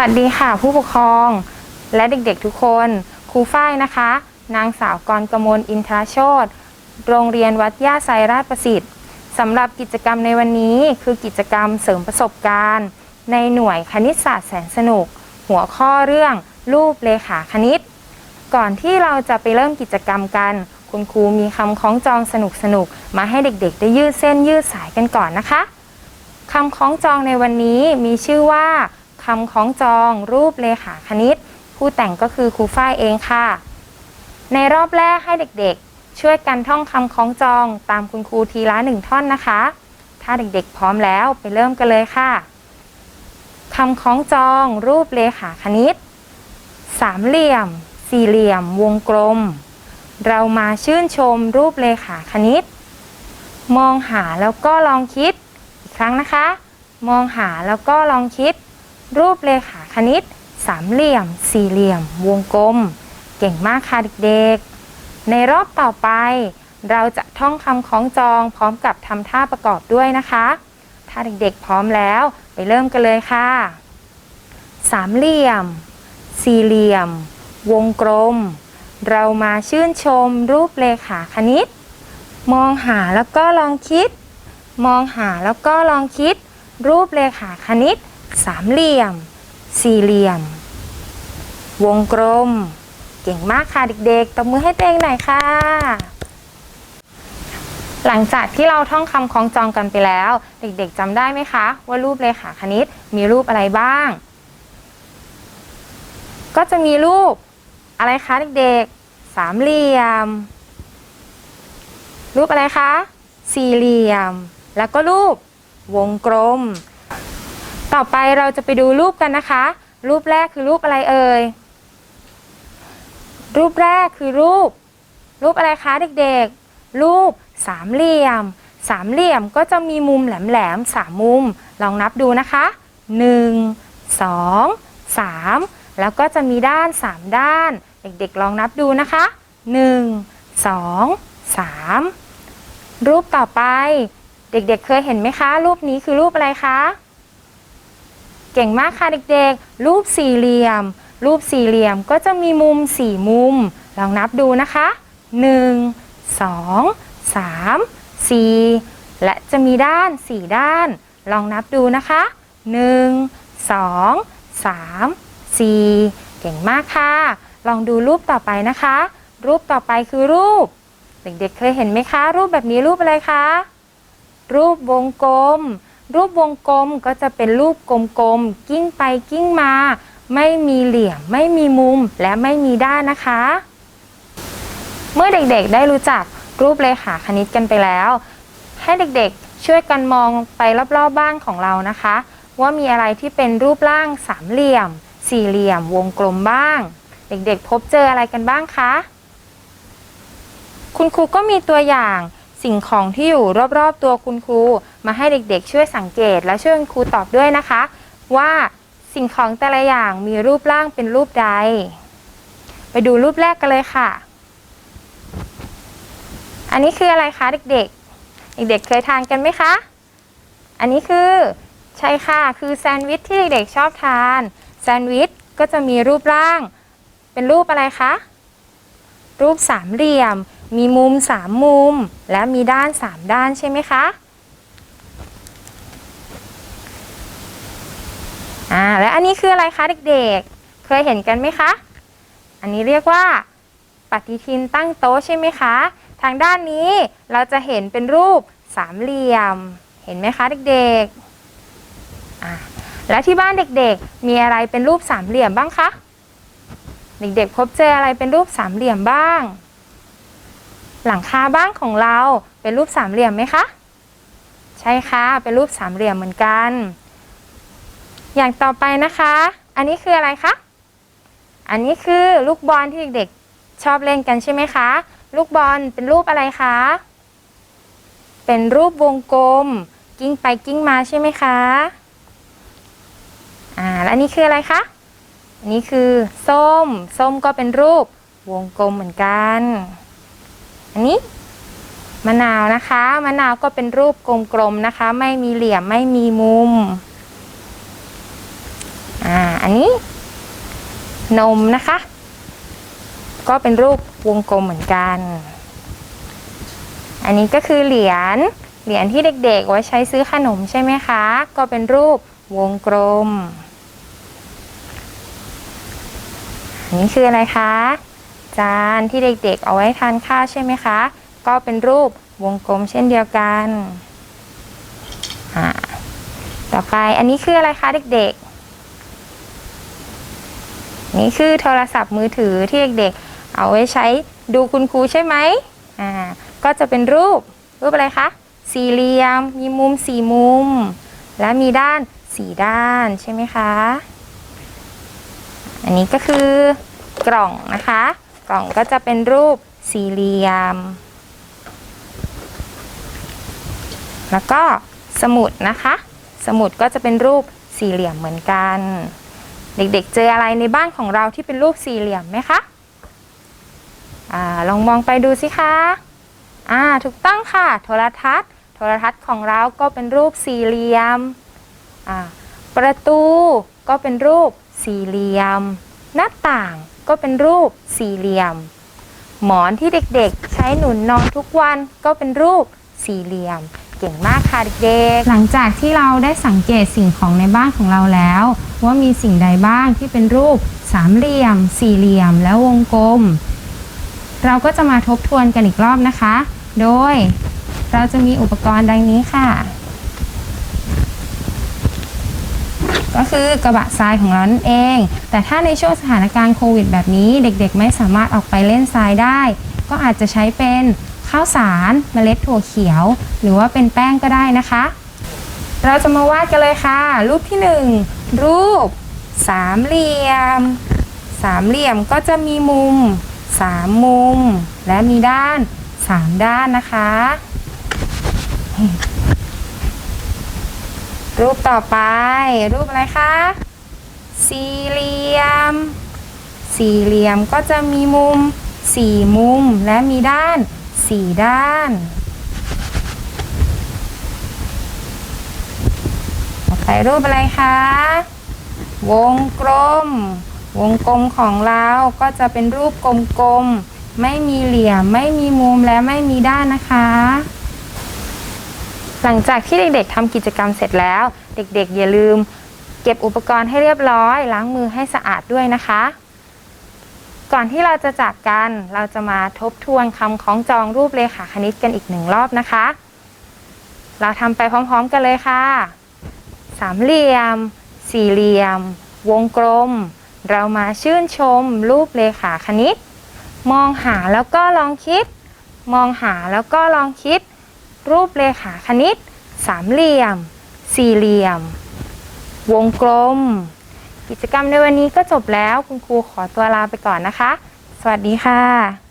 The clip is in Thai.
วัสดีค่ะ ผู้ปกครอง และเด็กๆทุกคน ครูฝ้ายนะคะ นางสาวกรกมลอินทราโชตโรงเรียนวัดย่าไซราชประสิทธิ์สำหรับกิจกรรมในวันนี้คือกิจกรรมเสริมประสบการณ์ ในหน่วยคณิตศาสตร์แสนสนุก หัวข้อเรื่องรูปเลขาคณิต ก่อนที่เราจะไปเริ่มกิจกรรมกัน คุณครูมีคำคล้องจองสนุกๆมาให้เด็กๆ ได้ยืดเส้นยืดสายกันก่อนนะคะคำคล้องจองในวันนี้มีชื่อว่า คำคล้องจองรูปเลขาคณิต ผู้แต่งก็คือครูฝ้ายเองค่ะ ในรอบแรกให้เด็กๆ ช่วยกันท่องคำคล้องจองตามคุณครูทีละหนึ่งท่อนนะคะ ถ้าเด็กๆพร้อมแล้วไปเริ่มกันเลยค่ะคำคล้องจองรูปเลขาคณิต สามเหลี่ยม สี่เหลี่ยม วงกลม เรามาชื่นชมรูปเลขาคณิต มองหาแล้วก็ลองคิด อีกครั้งนะคะ มองหาแล้วก็ลองคิด รูปเลขาคณิต สามเหลี่ยม สี่เหลี่ยม วงกลม เก่งมากค่ะเด็กๆ ในรอบต่อไป เราจะท่องคำคล้องจองพร้อมกับทำท่าประกอบด้วยนะคะ ถ้าเด็กๆพร้อมแล้วไปเริ่มกันเลยค่ะ สามเหลี่ยม สี่เหลี่ยม วงกลม เรามาชื่นชมรูปเลขาคณิต มองหาแล้วก็ลองคิด มองหาแล้วก็ลองคิด รูปเลขาคณิต สามเหลี่ยม สี่เหลี่ยม วงกลม เก่งมากค่ะเด็กๆตบมือให้ตัวเองหน่อยค่ะ หลังจากที่เราท่องคำคล้องจองกันไปแล้ว เด็กๆจำได้ไหมคะ ว่ารูปเลขาคณิตมีรูปอะไรบ้าง ก็จะมีรูปอะไรคะเด็กๆ สามเหลี่ยม รูปอะไรคะ สี่เหลี่ยม แล้วก็รูปวงกลม ต่อไปเราจะไปดูรูปกันนะคะ รูปแรกคือรูปอะไรเอ่ย รูปแรกคือรูป รูปอะไรคะเด็กๆ รูปสามเหลี่ยม สามเหลี่ยมก็จะมีมุมแหลมๆสามมุม ลองนับดูนะคะหนึ่งสองสามแล้วก็จะมีด้านสามด้าน เด็กๆลองนับดูนะคะหนึ่งสองสามรูปต่อไป เด็กๆเคยเห็นไหมคะ รูปนี้คือรูปอะไรคะ เก่งมากค่ะเด็กๆ รูปสี่เหลี่ยม รูปสี่เหลี่ยมก็จะมีมุมสี่มุม ลองนับดูนะคะหนึ่งสองสามสี่และจะมีด้านสี่ด้าน ลองนับดูนะคะหนึ่งสองสามสี่เก่งมากค่ะ ลองดูรูปต่อไปนะคะ รูปต่อไปคือรูป เด็กๆเคยเห็นไหมคะ รูปแบบนี้รูปอะไรคะ รูปวงกลม รูปวงกลมก็จะเป็นรูปกลมๆกิ้งไปกิ้งมา ไม่มีเหลี่ยม ไม่มีมุมและไม่มีด้านนะคะ เมื่อเด็กๆได้รู้จักรูปเลขาคณิตกันไปแล้ว ให้เด็กๆช่วยกันมองไปรอบๆบ้านของเรานะคะ ว่ามีอะไรที่เป็นรูปร่างสามเหลี่ยม สี่เหลี่ยม วงกลมบ้าง เด็กๆ พบเจออะไรกันบ้างคะคุณครูก็มีตัวอย่าง สิ่งของที่อยู่รอบๆตัวคุณครู มาให้เด็กๆ ช่วยสังเกต และช่วยคุณครูตอบด้วยนะคะ ว่าสิ่งของแต่ละอย่างมีรูปร่างเป็นรูปใด ไปดูรูปแรกกันเลยค่ะ อันนี้คืออะไรคะเด็กๆ เด็กๆเคยทานกันไหมคะ อันนี้คือใช่ค่ะ คือแซนด์วิชที่เด็กๆชอบทาน แซนด์วิชก็จะมีรูปร่าง เป็นรูปอะไรคะ รูปสามเหลี่ยม มีมุมสามมุม และมีด้านสามด้านใช่ไหมคะอ่าและอันนี้คืออะไรคะเด็กๆ เคยเห็นกันไหมคะ อันนี้เรียกว่าปฏิทินตั้งโต๊ะใช่ไหมคะ ทางด้านนี้เราจะเห็นเป็นรูปสามเหลี่ยม เห็นไหมคะเด็กๆอ่าและที่บ้านเด็กๆ มีอะไรเป็นรูปสามเหลี่ยมบ้างคะ เด็กๆ พบเจออะไรเป็นรูปสามเหลี่ยมบ้าง หลังคาบ้านของเราเป็นรูปสามเหลี่ยมไหมคะ ใช่ค่ะเป็นรูปสามเหลี่ยมเหมือนกัน อย่างต่อไปนะคะ อันนี้คืออะไรคะอันนี้คือลูกบอลที่เด็กๆชอบเล่นกันใช่ไหมคะ ลูกบอลเป็นรูปอะไรคะ เป็นรูปวงกลม กิ้งไปกิ้งมาใช่ไหมคะอ่าแล้วนนี้คืออะไรคะนนี้คือส้ม ส้มก็เป็นรูปวงกลมเหมือนกัน อันนี้มะนาวนะคะ มะนาวก็เป็นรูปกลมๆนะคะ ไม่มีเหลี่ยมไม่มีมุม อ่าอัอันนี้ นมนะคะ ก็เป็นรูปวงกลมเหมือนกัน อันนี้ก็คือเหรียญ เหรียญที่เด็กๆ ไว้ใช้ซื้อขนมใช่ไหมคะ ก็เป็นรูปวงกลม อันนี้คืออะไรคะ จานที่เด็กๆ เอาไว้ทานข้าวใช่ไหมคะ ก็เป็นรูปวงกลมเช่นเดียวกันต่อไปอันนี้คืออะไรคะเด็กๆ นี่คือโทรศัพท์มือถือที่เด็กๆ เอาไว้ใช้ดูคุณครูใช่ไหมอ่าก็จะเป็นรูปรูปอะไรคะ สี่เหลี่ยม มีมุมสี่มุม และมีด้านสี่ด้านใช่ไหมคะ อันนี้ก็คือกล่องนะคะ กล่องก็จะเป็นรูปสี่เหลี่ยม แล้วก็สมุดนะคะ สมุดก็จะเป็นรูปสี่เหลี่ยมเหมือนกัน เด็กๆ เจออะไรในบ้านของเราที่เป็นรูปสี่เหลี่ยมไหมคะอลองมองไปดูสิคะอ่าถูกต้องค่ะ โทรทัศน์ โทรทัศน์ของเราก็เป็นรูปสี่เหลี่ยม ประตูก็เป็นรูปสี่เหลี่ยม หน้าต่างก็เป็นรูปสี่เหลี่ยม หมอนที่เด็กๆ ใช้หนุนนอนทุกวันก็เป็นรูปสี่เหลี่ยม เก่งมากค่ะเด็กๆหลังจากที่เราได้สังเกตสิ่งของในบ้านของเราแล้ว ว่ามีสิ่งใดบ้างที่เป็นรูปสามเหลี่ยม สี่เหลี่ยม และวงกลม เราก็จะมาทบทวนกันอีกรอบนะคะ โดยเราจะมีอุปกรณ์ดังนี้ค่ะ ก็คือกระบะทรายของเรานั่นเอง แต่ถ้าในช่วงสถานการณ์โควิดแบบนี้ เด็กๆ ไม่สามารถออกไปเล่นทรายได้ ก็อาจจะใช้เป็นข้าวสารเมล็ดถั่วเขียว หรือว่าเป็นแป้งก็ได้นะคะ เราจะมาวาดกันเลยค่ะ รูปที่หนึ่งรูป สามเหลี่ยม สามเหลี่ยมก็จะมีมุมสามมุม และมีด้านสามด้านนะคะ รูปต่อไป รูปอะไรคะ สี่เหลี่ยม สี่เหลี่ยมก็จะมีมุมสี่มุมและมีด้านสี่ด้านต่อไปรูปอะไรคะ วงกลม วงกลมของเราก็จะเป็นรูปกลมๆ ไม่มีเหลี่ยม ไม่มีมุมและไม่มีด้านนะคะ หลังจากที่เด็กๆทำกิจกรรมเสร็จแล้ว เด็กๆ อย่าลืม เก็บอุปกรณ์ให้เรียบร้อย ล้างมือให้สะอาดด้วยนะคะ ก่อนที่เราจะจากกันเราจะมาทบทวนคำคล้องจองรูปเลขาคณิตกันอีกหนึ่งรอบนะคะ เราทำไปพร้อมๆกันเลยค่ะ สามเหลี่ยม สี่เหลี่ยม วงกลม เรามาชื่นชม รูปเลขาคณิต มองหาแล้วก็ลองคิด มองหาแล้วก็ลองคิด รูปเลขาคณิต สามเหลี่ยม สี่เหลี่ยม วงกลม กิจกรรมในวันนี้ก็จบแล้วคุณครูขอตัวลาไปก่อนนะคะ สวัสดีค่ะ